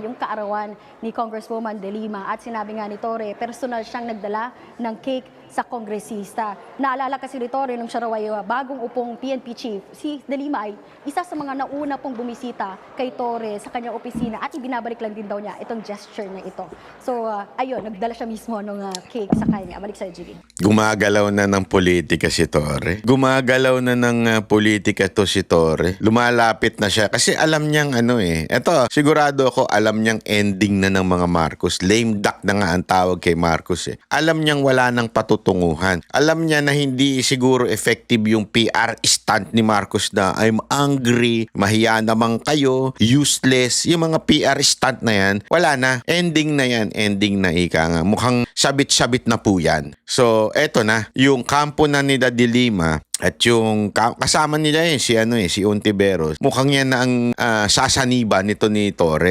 Yung kaarawan ni Congresswoman De Lima at sinabi nga ni Torre, personal siyang nagdala ng cake sa kongresista. Naalala kasi ni Torre nung siya raw ay uh, bagong upong PNP chief, si De Lima ay isa sa mga nauna pong bumisita kay Torre sa kanyang opisina at ibinabalik lang din daw niya itong gesture na ito. So, uh, ayun, nagdala siya mismo ng uh, cake sa kanya. Balik sa Julie. Gumagalaw na ng politika si Torre. Gumagalaw na ng uh, politika to si Torre. Lumalapit na siya kasi alam niyang ano eh. Eto, sigurado ako alam niyang ending na ng mga Marcos. Lame duck na nga ang tawag kay Marcos eh. Alam niyang wala nang patutunguhan. Alam niya na hindi siguro effective yung PR stunt ni Marcos na I'm angry, mahiya naman kayo, useless. Yung mga PR stunt na yan, wala na. Ending na yan. Ending na ika nga. Mukhang sabit-sabit na po yan. So, eto na. Yung kampo na ni Daddy Lima at yung ka- kasama nila eh, si ano eh, si Ontiveros. Mukhang yan na ang ah, sasaniba nito ni Torre.